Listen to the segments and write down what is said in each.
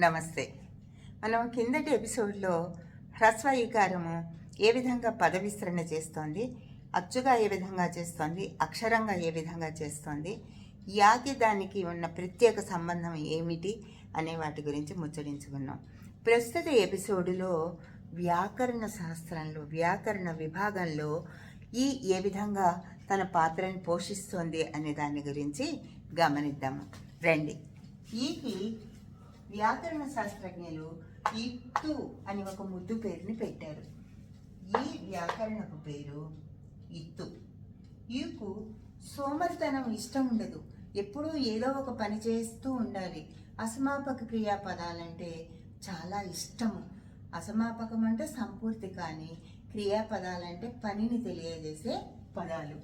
నమస్తే. మనం కిందటి ఎపిసోడ్లో హ్రస్వ ఈకారము ఏ విధంగా పద విస్తరణ చేస్తోంది అచ్చుగా ఏ విధంగా చేస్తోంది అక్షరంగా ఏ విధంగా చేస్తోంది యాకి దానికి ఉన్న ప్రత్యేక సంబంధం ఏమిటి అనే వాటి గురించి ముచ్చరించుకున్నాం ప్రస్తుత ఎపిసోడులో వ్యాకరణ శాస్త్రంలో వ్యాకరణ విభాగంలో ఈ ఏ విధంగా తన పాత్రను పోషిస్తోంది అనే దాని గురించి గమనిద్దాము. రండి. ఈకి వ్యాకరణ శాస్త్రజ్ఞులు ఇత్తు అని ఒక ముద్దు పేరుని పెట్టారు. ఈ వ్యాకరణపు పేరు ఇత్తు. ఈకు సోమరితనం ఇష్టం ఉండదు. ఎప్పుడూ ఏదో ఒక పని చేస్తూ ఉండాలి. అసమాపక క్రియాపదాలంటే చాలా ఇష్టము. అసమాపకం అంటే సంపూర్తి కానీ క్రియాపదాలంటే పనిని తెలియజేసే పదాలు.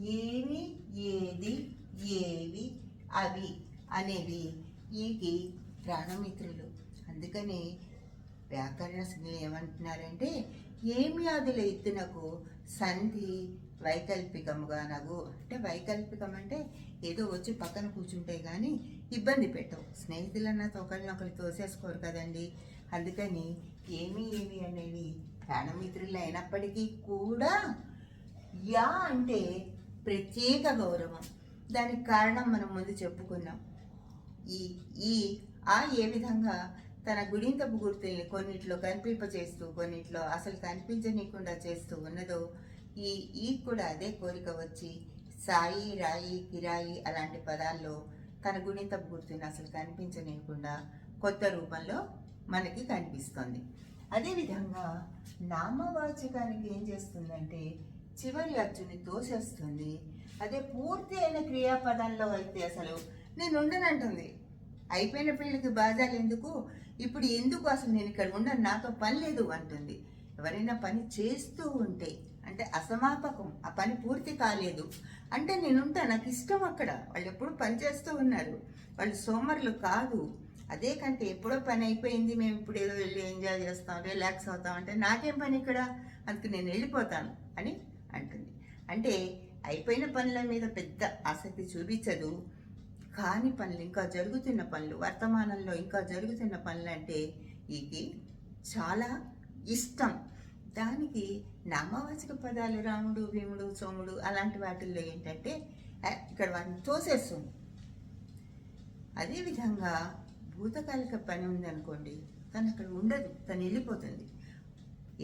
ఏమి ఏది ఏవి అవి అనేవి. ఈకి ప్రాణమిత్రులు. అందుకని వ్యాకరణజ్ఞులు ఏమంటున్నారంటే ఏమి అదుల ఎత్తునకు సంధి వైకల్పికముగా నగు. అంటే వైకల్పికం అంటే ఏదో వచ్చి పక్కన కూర్చుంటే కానీ ఇబ్బంది పెట్టవు. స్నేహితులన్నతో ఒకరినొకరు తోసేసుకోరు కదండి. అందుకని ఏమి ఏమి అనేవి ప్రాణమిత్రులు అయినప్పటికీ కూడా యా అంటే ప్రత్యేక గౌరవం. దానికి కారణం మనం ముందు చెప్పుకున్నాం. ఈ ఈ ఆ ఏ విధంగా తన గుడింతపు గుర్తుల్ని కొన్నిట్లో కనిపింపచేస్తూ కొన్నిట్లో అసలు కనిపించనీయకుండా చేస్తూ ఉన్నదో ఈ ఈ కూడా అదే కోరిక వచ్చి సాయి రాయి కిరాయి అలాంటి పదాల్లో తన గుణితపు గుర్తుని అసలు కనిపించనీయకుండా కొత్త రూపంలో మనకి కనిపిస్తుంది. అదేవిధంగా నామవాచకానికి ఏం చేస్తుందంటే చివరి అచ్చుని తోసేస్తుంది. అదే పూర్తి అయిన క్రియాపదంలో అయితే అసలు నేను ఉండనంటుంది. అయిపోయిన పెళ్ళికి బాధాలు ఎందుకు? ఇప్పుడు ఎందుకు అసలు నేను ఇక్కడ ఉండను? నాతో పని లేదు అంటుంది. ఎవరైనా పని చేస్తూ ఉంటే అంటే అసమాపకం ఆ పని పూర్తి కాలేదు అంటే నేనుంటా నాకు ఇష్టం అక్కడ. వాళ్ళు ఎప్పుడు పని చేస్తూ ఉన్నారు. వాళ్ళు సోమరులు కాదు. అదే కంటే ఎప్పుడో పని అయిపోయింది మేము ఇప్పుడు ఏదో వెళ్ళి ఎంజాయ్ చేస్తాం రిలాక్స్ అవుతాం అంటే నాకేం పని ఇక్కడ? అందుకు నేను వెళ్ళిపోతాను అని అంటుంది. అంటే అయిపోయిన పనుల మీద పెద్ద ఆసక్తి చూపించదు. కాని పనులు ఇంకా జరుగుతున్న పనులు వర్తమానంలో ఇంకా జరుగుతున్న పనులు అంటే ఇది చాలా ఇష్టం. దానికి నామవాచక పదాలు రాముడు భీముడు సోముడు అలాంటి వాటిల్లో ఏంటంటే ఇక్కడ వాటిని తోసేస్తుంది అదేవిధంగా భూతకాలిక పని ఉందనుకోండి తను అక్కడ ఉండదు తను వెళ్ళిపోతుంది.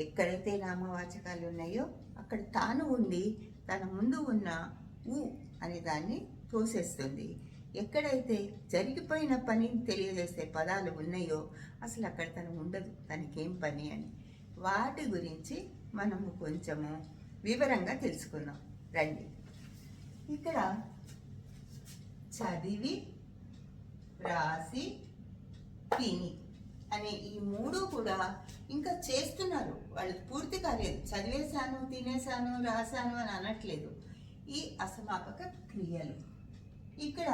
ఎక్కడైతే నామవాచకాలు ఉన్నాయో అక్కడ తాను ఉండి తన ముందు ఉన్న ఊ అనే దాన్ని తోసేస్తుంది. ఎక్కడైతే జరిగిపోయిన పనిని తెలియజేసే పదాలు ఉన్నాయో అసలు అక్కడ తను ఉండదు తనకేం పని అని. వాటి గురించి మనము కొంచెము వివరంగా తెలుసుకుందాం. రండి. ఇక్కడ చదివి రాసి తిని అనే ఈ మూడు కూడా ఇంకా చేస్తున్నారు. వాళ్ళు పూర్తి కాలేదు. చదివేశాను తినేశాను రాశాను అని అనట్లేదు. ఈ అసమాపక క్రియలు. ఇక్కడ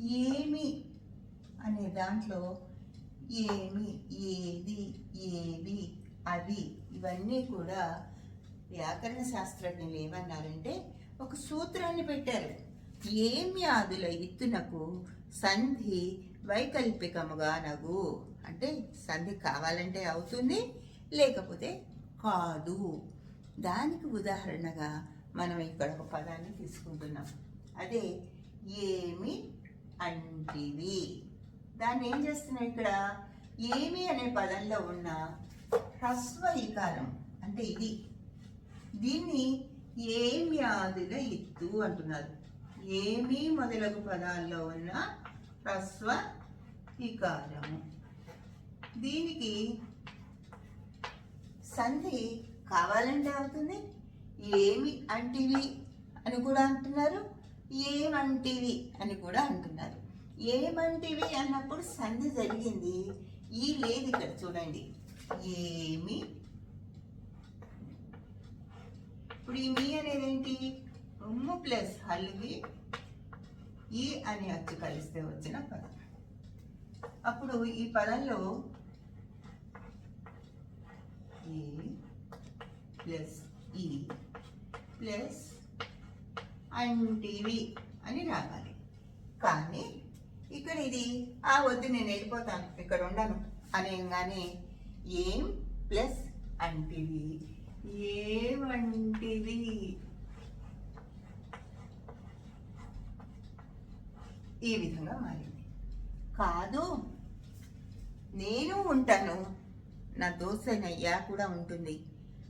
ఏమి అనే దాంట్లో ఏమి ఏది ఏవి అవి ఇవన్నీ కూడా వ్యాకరణ శాస్త్రజ్ఞులు ఏమన్నారంటే ఒక సూత్రాన్ని పెట్టారు. ఏమి ఆదుల ఇత్తునకు సంధి వైకల్పికముగా నగు. అంటే సంధి కావాలంటే అవుతుంది లేకపోతే కాదు. దానికి ఉదాహరణగా మనం ఇక్కడ ఒక పదాన్ని తీసుకుంటున్నాం. అదే ఏమి అంటివి. దాన్ని ఏం చేస్తున్నాం ఇక్కడ? ఏమి అనే పదంలో ఉన్న హ్రస్వ ఈకారం అంటే ఇది. దీన్ని ఏమి ఆదుల ఇత్తు అంటున్నారు. ఏమి మొదలగు పదాల్లో ఉన్న హ్రస్వ ఈకారము. దీనికి సంధి కావాలంటే అవుతుంది ఏమి అంటివి అని కూడా అంటున్నారు. ఏమంటివి అని కూడా అంటున్నారు. ఏమంటివి అన్నప్పుడు సంధి జరిగింది. ఈ లేదు ఇక్కడ చూడండి. ఏమి? ఇప్పుడు ఈ మీ అనేది ఏంటి? ఉమ్ము ప్లస్ హల్వి ఈ అని అచ్చు కలిస్తే వచ్చిన పదం. అప్పుడు ఈ పదంలో ఏ ప్లస్ ఈ ప్లస్ అంటివి అని రావాలి. కానీ ఇక్కడ ఇది ఆ వద్దు నేను వెళ్ళిపోతాను. ఇక్కడ ఉండను. అనేగానే ఏం ప్లస్ అంటివి? ఏమంటివి ఈ విధంగా మారింది. కాదు నేను ఉంటాను. నా దోస్తనయ్యా కూడా ఉంటుంది.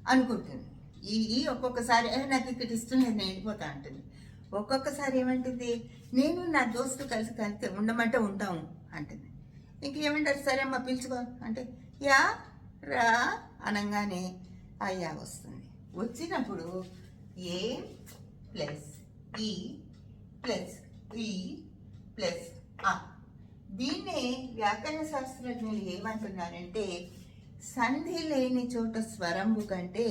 అనుకుంటుంది. ఈ ఈ ఒక్కొక్కసారి నాకు ఇక్కడ ఇష్టం నేను వెళ్ళిపోతా అంటుంది. ఒక్కొక్కసారి ఏమంటుంది? నేను నా దోస్తు కలిసి కలిసి ఉండమంటే ఉంటాము అంటుంది. ఇంకేమంటారు సరే అమ్మ పిలుచుకో అంటే యా రా అనగానే అయ్యా వస్తుంది. వచ్చినప్పుడు ఏ ప్లస్ ఈ ప్లస్ ఈ ప్లస్ ఆ. దీన్నే వ్యాకరణ శాస్త్రజ్ఞులు ఏమంటున్నారంటే సంధి లేని చోట స్వరంబు కంటే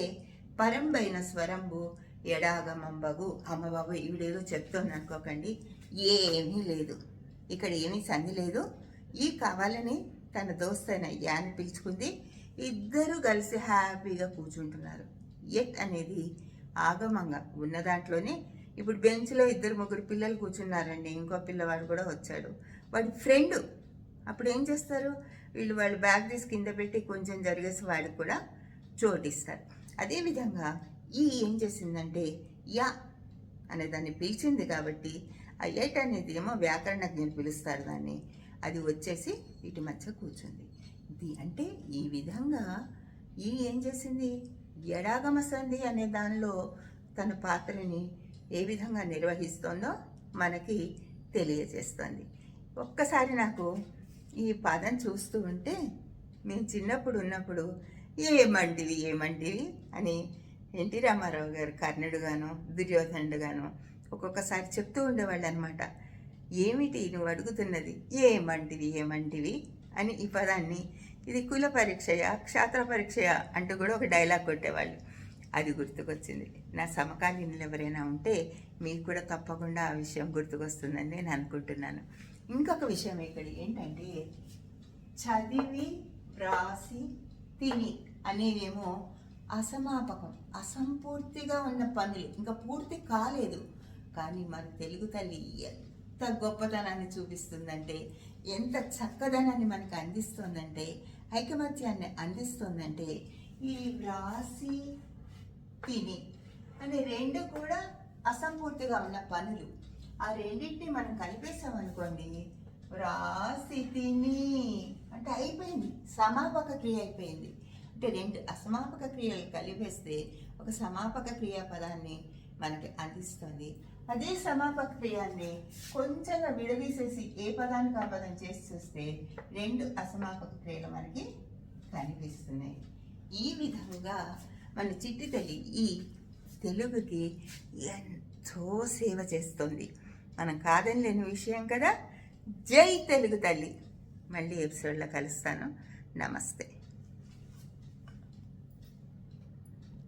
పరంబైన స్వరంబు ఎడాగమంబగు. అమ్మబాబు ఈవిడేదో చెప్తోంది అనుకోకండి. ఏమీ లేదు. ఇక్కడ ఏమీ సంధి లేదు. ఈ కావాలని తన దోస్తైన యాని పిలుచుకుంది. ఇద్దరు కలిసి హ్యాపీగా కూర్చుంటున్నారు. ఎట్ అనేది ఆగమంగా ఉన్న దాంట్లోనే. ఇప్పుడు బెంచ్లో ఇద్దరు ముగ్గురు పిల్లలు కూర్చున్నారండి. ఇంకో పిల్లవాడు కూడా వచ్చాడు. వాడి ఫ్రెండ్ అప్పుడు ఏం చేస్తారు? వీళ్ళు వాళ్ళు బ్యాగ్ తీసి కింద పెట్టి కొంచెం జరిగేసి వాడికి కూడా చోటిస్తారు. అదేవిధంగా ఈ ఏం చేసిందంటే యా అనే దాన్ని పిలిచింది కాబట్టి ఆ ఎట్ అనేది ఏమో వ్యాకరణజ్ఞని పిలుస్తారు దాన్ని. అది వచ్చేసి ఇటు మధ్య కూర్చుంది. ఇది అంటే ఈ విధంగా ఈ ఏం చేసింది? ఎడాగమ సంధి అనే దానిలో తన పాత్రని ఏ విధంగా నిర్వహిస్తోందో మనకి తెలియజేస్తుంది. ఒక్కసారి నాకు ఈ పదం చూస్తూ ఉంటే మేము చిన్నప్పుడు ఉన్నప్పుడు ఏమంటివి ఏమంటివి అని ఎన్టీ రామారావు గారు కర్ణుడుగాను దుర్యోధనుడుగాను ఒక్కొక్కసారి చెప్తూ ఉండేవాళ్ళు అనమాట ఏమిటి నువ్వు అడుగుతున్నది? ఏమంటివి? ఏమంటివి? అని ఈ పదాన్ని ఇది కుల పరీక్షయా క్షాత్ర పరీక్షయా అంటూ కూడా ఒక డైలాగ్ కొట్టేవాళ్ళు. అది గుర్తుకొచ్చింది. నా సమకాలీనులు ఎవరైనా ఉంటే మీకు కూడా తప్పకుండా ఆ విషయం గుర్తుకొస్తుందని నేను అనుకుంటున్నాను. ఇంకొక విషయం ఇక్కడ ఏంటంటే చదివి వ్రాసి తిని అనేవేమో అసమాపకం అసంపూర్తిగా ఉన్న పనులు. ఇంకా పూర్తి కాలేదు. కానీ మన తెలుగు తల్లి ఎంత గొప్పతనాన్ని చూపిస్తుందంటే ఎంత చక్కదనాన్ని మనకు అందిస్తుందంటే ఐకమత్యాన్ని అందిస్తుందంటే ఈ వ్రాసి తిని. అనే రెండు కూడా అసంపూర్తిగా ఉన్న పనులు. ఆ రెండింటిని మనం కలిపేసామనుకోండి వ్రాసి తిని. అంటే అయిపోయింది. సమాపక క్రియ అయిపోయింది. అంటే రెండు అసమాపక క్రియలు కలిపేస్తే ఒక సమాపక క్రియా పదాన్ని మనకి అందిస్తుంది. అదే సమాపక క్రియాన్ని కొంచెంగా విడదీసేసి ఏ పదానికి ఆ పదం చేసి చూస్తే రెండు అసమాపక క్రియలు మనకి కనిపిస్తున్నాయి. ఈ విధంగా మన చిట్టి తల్లి ఈ తెలుగుకి ఎంతో సేవ చేస్తుంది. మనం కాదని లేని విషయం కదా? జై తెలుగు తల్లి. మళ్ళీ ఎపిసోడ్లో కలుస్తాను. నమస్తే.